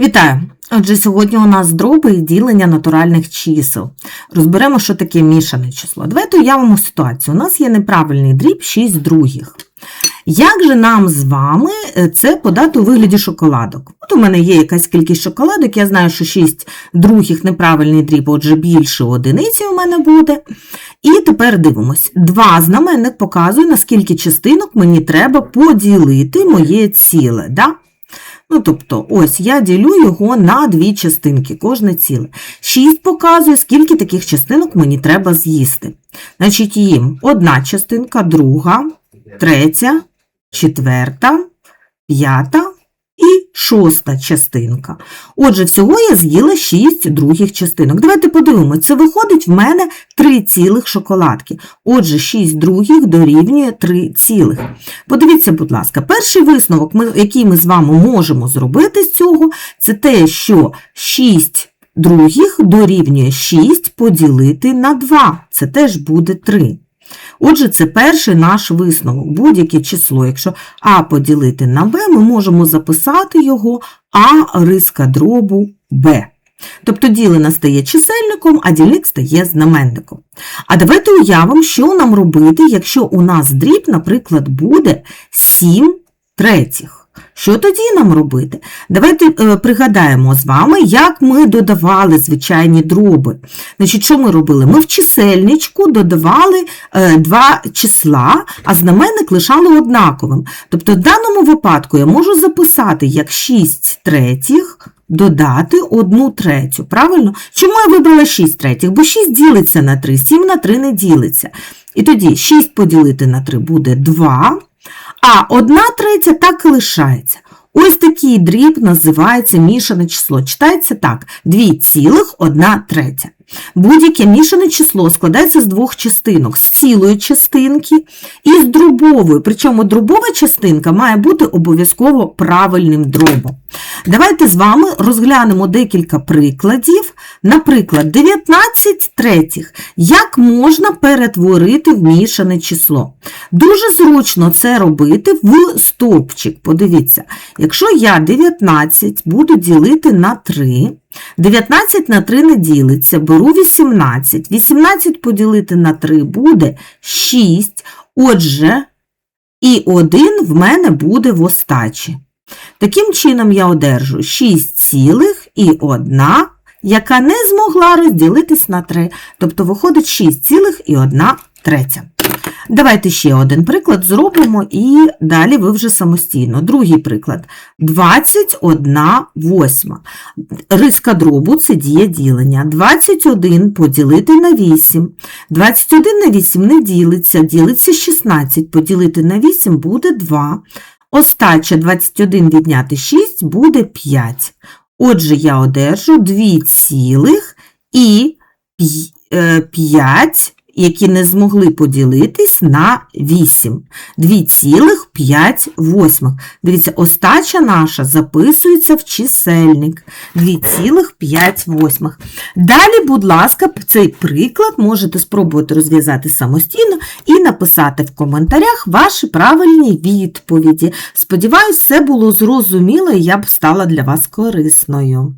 Вітаю! Отже, сьогодні у нас дроби і ділення натуральних чисел. Розберемо, що таке мішане число. Давайте уявимо ситуацію. У нас є неправильний дріб 6 других. Як же нам з вами е, це подати у вигляді шоколадок? От у мене є якась кількість шоколадок, я знаю, що 6 других неправильний дріб, отже, більше одиниці у мене буде. І тепер дивимось. Два знаменник показує, на скільки частинок мені треба поділити моє ціле. Да? Ну, тобто, ось я ділю його на дві частинки, кожне ціле. 6 показує, скільки таких частинок мені треба з'їсти. Значить, їм одна частинка, друга, третя, четверта, п'ята і шоста частинка. Отже, всього я з'їла 6 других частинок. Давайте подивимося, це виходить в мене 3 цілих шоколадки. Отже, 6 других дорівнює 3 цілих. Подивіться, будь ласка, перший висновок, який ми з вами можемо зробити з цього, це те, що 6 других дорівнює 6 поділити на 2. Це теж буде 3. Отже, це перший наш висновок. Будь-яке число, якщо А поділити на Б, ми можемо записати його А риска дробу Б. Тобто ділена стає чисельником, а дільник стає знаменником. А давайте уявимо, що нам робити, якщо у нас дріб, наприклад, буде 7 третіх. Що тоді нам робити? Давайте е, пригадаємо з вами, як ми додавали звичайні дроби. Значить, що ми робили? Ми в чисельничку додавали е, два числа, а знаменник лишали однаковим. Тобто, в даному випадку я можу записати як 6 третіх додати 1 третю. Правильно? Чому я вибрала 6 третіх? Бо 6 ділиться на 3, 7 на 3 не ділиться. І тоді 6 поділити на 3 буде 2, а одна третя так і лишається. Ось такий дріб називається мішане число. Читається так: 2,1 третя. Будь-яке мішане число складається з двох частинок, з цілої частинки і з дробової. Причому дробова частинка має бути обов'язково правильним дробом. Давайте з вами розглянемо декілька прикладів. Наприклад, 19 третіх. Як можна перетворити в мішане число? Дуже зручно це робити в стовпчик. Подивіться, якщо я 19 буду ділити на 3, 19 на 3 не ділиться, беру 18. 18 поділити на 3 буде 6. Отже, і 1 в мене буде в остачі. Таким чином я одержу 6 цілих і 1, яка не змогла розділитись на 3. Тобто виходить 6 цілих і 1 третя. Давайте ще один приклад зробимо і далі ви вже самостійно. Другий приклад. 21 восьма. Риска дробу – це дія ділення. 21 поділити на 8. 21 на 8 не ділиться, ділиться 16. Поділити на 8 буде 2. Остача 21 відняти 6 буде 5. Отже, я одержу 2 цілих і 5, які не змогли поділитись на 8. 2,5 восьмих. Дивіться, остача наша записується в чисельник. 2,5 восьмих. Далі, будь ласка, цей приклад можете спробувати розв'язати самостійно і написати в коментарях ваші правильні відповіді. Сподіваюсь, все було зрозуміло і я б стала для вас корисною.